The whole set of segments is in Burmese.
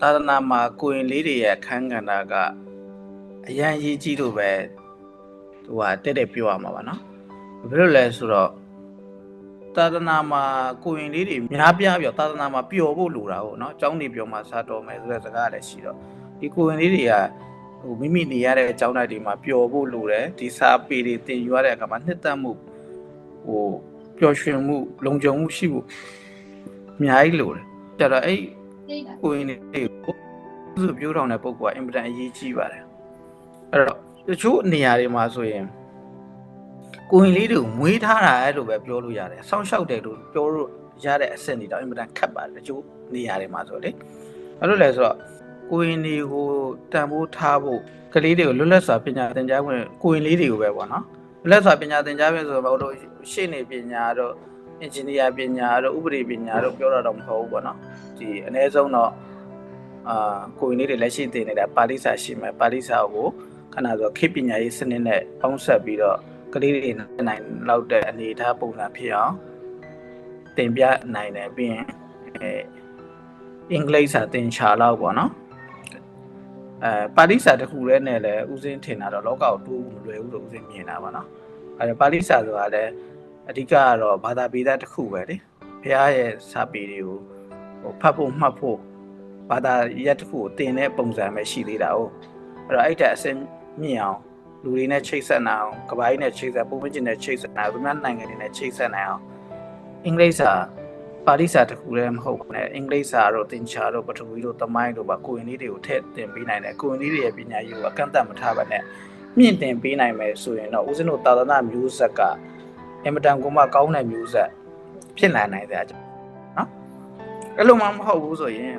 သာသနာမှာကိုရင်လေးတွေရဲ့အခန်းကဏ္ဍကအရန်ရေးကြီးလို့ပဲဟိုဟာတက်တက်ပြောရမှာပါနော်ဘယ်လိုလဲဆိုတော့သာသနာမှာကိုရင်လေးတွေများပြားပြီးတော့သာသနာမှာပျော်ဖို့လိုတာဟုတ်နော်အကြောင်းတွေပြောမှစားတော်မယ်ဆိုတဲ့စကားလည်းရှိတော့ဒီကိုရင်လေးတွေကဟိုမိမိနေရတဲ့အကြောင်းတိုင်းတွေမှာပျော်ဖို့လိုတယ်ဒီစာပေတွေသင်ယူရတဲ့အခါမှာနှစ်သက်မှုဟိုပျော်ရွှင်မှု လုံခြုံမှုရှိဖို့အများကြီးလိုတယ်ကြတော့အဲ့ ကိုရင်တွေကိုသူ့ပြောထောင်တဲ့ပုံကအင်မတန်အရေးကြီးပါတယ်အဲ့တော့တချို့နေရာတွေမှာဆိုရင်ကိုရင်လေးတွေကိုမွေးထားတာအဲ့လိုပဲပြောလို့ရတယ်စောင့်ရှောက်တယ်လို့ပြောလို့ရတဲ့အဆင့်တွေတော့အင်မတန်ခက်ပါတယ်တချို့နေရာတွေမှာဆိုလေအဲ့လိုလဲဆိုတော့ကိုရင်တွေကိုတန်ဖိုးထားဖို့ကလေးတွေကိုလွတ်လပ်စွာပညာသင်ကြားခွင့်ကိုရင်လေးတွေကိုပဲပေါ့နော်လွတ်လပ်စွာပညာသင်ကြားခွင့်ဆိုတော့တို့ရှေ့နေပညာတို့ အင်ဂျင်နီယာပညာတို့ဥပဒေပညာတို့ပြောတာတော့မဟုတ်ဘူးပေါ့နော်ဒီအ ਨੇ ဆုံးတော့အာကိုရင်လေးတွေလက်ရှိသင်နေတာပါဠိစာရှိမယ်ပါဠိစာကိုခဏဆိုခေတ်ပညာရေးစနစ်နဲ့ပေါင်းဆက်ပြီးတော့ကလေးတွေနိုင်လောက်တဲ့အနေအထားပုံစံဖြစ်အောင်သင်ပြနိုင်တယ်ပြီးရင်အဲအင်္ဂလိပ်စာသင်ချာလောက်ပေါ့နော်အဲပါဠိစာတစ်ခုလည်းနဲ့လည်းဥစဉ်ထင်တာတော့လောကကိုတိုးမလွယ်ဘူးလို့ဥစဉ်မြင်တာပါနော်အဲပါဠိစာဆိုတာလည်း အဓိကကတော့ဘာသာပေသားတစ်ခုပဲလေဘုရားရဲ့စာပေတွေကိုဟိုဖတ်ဖို့မှတ်ဖို့ဘာသာရက်တစ်ခုကိုတင်တဲ့ပုံစံပဲရှိသေးတာဟုတ်အဲ့တော့အဲ့တဲ့အစင်းမြင့်အောင်လူတွေနဲ့ချိတ်ဆက်နိုင်အောင်ကပိုင်းနဲ့ချိတ်ဆက်ပုံမကျင်နဲ့ချိတ်ဆက်နိုင်အောင်သူများနိုင်ငံတွေနဲ့ချိတ်ဆက်နိုင်အောင်အင်္ဂလိပ်စာပါဠိစာတစ်ခုလည်းမဟုတ်ဘူးနဲ့အင်္ဂလိပ်စာတို့သင်္ချာတို့ပထဝီတို့သမိုင်းတို့ပါကိုရင်လေးတွေကိုထည့်သင်ပေးနိုင်တယ်ကိုရင်လေးတွေရဲ့ပညာရေးကိုအကန့်အသတ်မထားပါနဲ့မြင့်တင်ပေးနိုင်မယ်ဆိုရင်တော့ဦးဇင်းတို့သာသနာမျိုးဆက်က အင်မတန်ကိုမှကောင်းတဲ့မျိုးဆက်ဖြစ်လာနိုင်တဲ့အကြောင်းအဲ့လိုမှမဟုတ်ဘူးဆိုရင်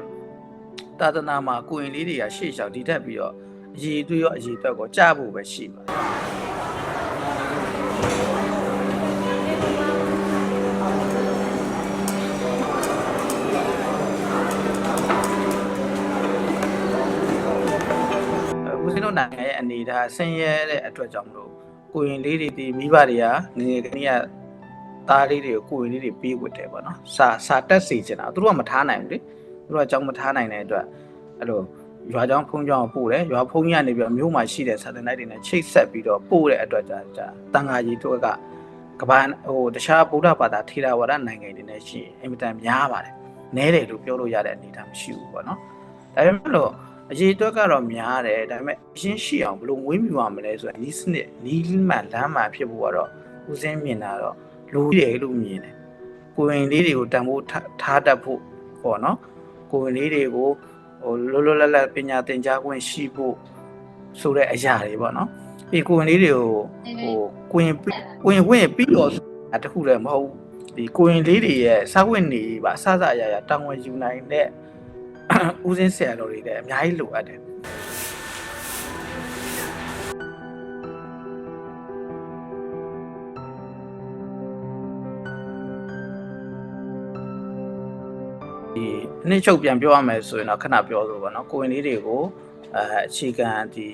သာသနာမှာကိုရင်လေးတွေကရှေ့လျှောက်ဒီတက်ပြီးတော့အရေးသွေးရောအရေးအတွက်ကိုကြားဖို့ပဲရှိပါတယ်အဲဦးစင်းတို့နိုင်ငံရဲ့အနေအထားဆင်းရဲတဲ့အတွက်ကြောင့်မလို့ ကိုရင်လေးတွေဒီမိဘတွေကငငယ်ကလေးကသားလေးတွေကိုကိုရင်လေးတွေပေးဝတ်တယ်ပေါ့နော်စာစာတက်စီချင်တာသူတို့ကမထားနိုင်ဘူးလေသူတို့ကကြောင်းမထားနိုင်တဲ့အတွက်အဲ့လိုရွာကြောင်းဖုံးကြောင်းပို့တယ်ရွာဖုံးကြီးကနေပြီးမြို့မှာရှိတဲ့စာတင်လိုက်တွေနဲ့ချိတ်ဆက်ပြီးတော့ပို့တဲ့အတွက်ကြာကြာတန်ဃာကြီးတို့ကကဘာဟိုတခြားဗုဒ္ဓဘာသာထေရဝါဒနိုင်ငံတွေနဲ့ရှိရင်အင်မတန်များပါတယ်နဲတယ်လို့ပြောလို့ရတဲ့အနေအထားမရှိဘူးပေါ့နော်ဒါပေမဲ့လို့ အရေးအတွက်ကတော့များတယ်ဒါပေမဲ့အရှင်းရှိအောင်ဘယ်လိုမွေးမြူရမလဲဆိုတော့နီးစနစ်နီးမှန်လမ်းမှန်ဖြစ်ဖို့ကတော့ဦးစင်းမြင်တာတော့လူတွေလို့မြင်တယ်ကိုရင်လေးတွေကိုတန်ဖိုးထားတတ်ဖို့ပေါ့နော်ကိုရင်လေးတွေကိုဟိုလောလောလတ်လတ်ပညာသင်ကြားခွင့်ရှိဖို့ဆိုတဲ့အရာတွေပေါ့နော်ပြီးကိုရင်လေးတွေကိုဟိုကိုရင်ကိုရင်ဝင်ပြီးတော့အတခုလည်းမဟုတ်ဒီကိုရင်လေးတွေရဲ့စာဝတ်နေပါစစအရာရာတောင်းဝယူနိုင်တဲ့ ဦးစင်းဆရာတော်တွေလည်းအများကြီးလိုအပ်တယ်ဒီအနည်းချုပ်ပြန်ပြောရမယ်ဆိုရင်တော့ခဏပြောဆိုပါတော့ကိုဝင်လေးတွေကိုအဲအခြေခံဒီ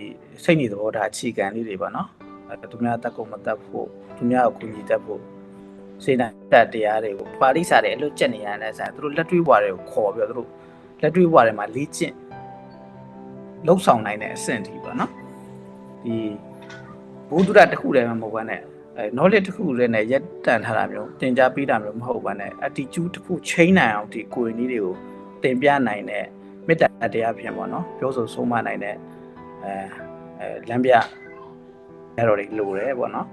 စိတ်နေသဘောထားအခြေခံလေးတွေပါနော်အဲသူများတက်ကုန်မတက်ဖို့သူများကိုကူညီတက်ဖို့စေတတ်တရားတွေကိုပါဠိစာတွေအလွတ်ကျက်နေရတဲ့ဆိုင်သူတို့လက်တွေ့ဘွားတွေကိုခေါ်ပြီးတော့သူတို့ လက်တွေ့ဘွားတွေမှာလေ့ကျင့်လှုပ်ဆောင်နိုင်တဲ့အဆင့်ဒီပါနော်ဒီဘုဒ္ဓရတစ်ခုတည်းမှမဟုတ်ဘဲနဲ့အဲ knowledge တစ်ခုလည်းနဲ့ရက်တန်ထားတာမျိုးသင်ကြားပေးတာမျိုးမဟုတ်ဘဲနဲ့ attitude တစ်ခု change နိုင်အောင်ဒီကိုယ်ရင်းလေးတွေကိုသင်ပြနိုင်တဲ့မေတ္တာတရားဖြင့်ပေါ့နော်ပြောဆိုဆုံးမနိုင်တဲ့အဲအဲလမ်းပြရတော်တွေလိုတယ်ပေါ့နော်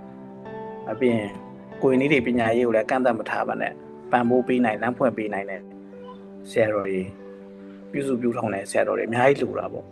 အပြင်ကိုယ်ရင်းလေးတွေပညာရေးကိုလည်းကန့်သတ်မထားပါနဲ့ပံ့ပိုးပေးနိုင်လမ်းဖွင့်ပေးနိုင်တဲ့ဆရာတော်တွေ ပြုစုပြုထောင်တဲ့ဆရာတော်တွေအများကြီးလိုတာပေါ့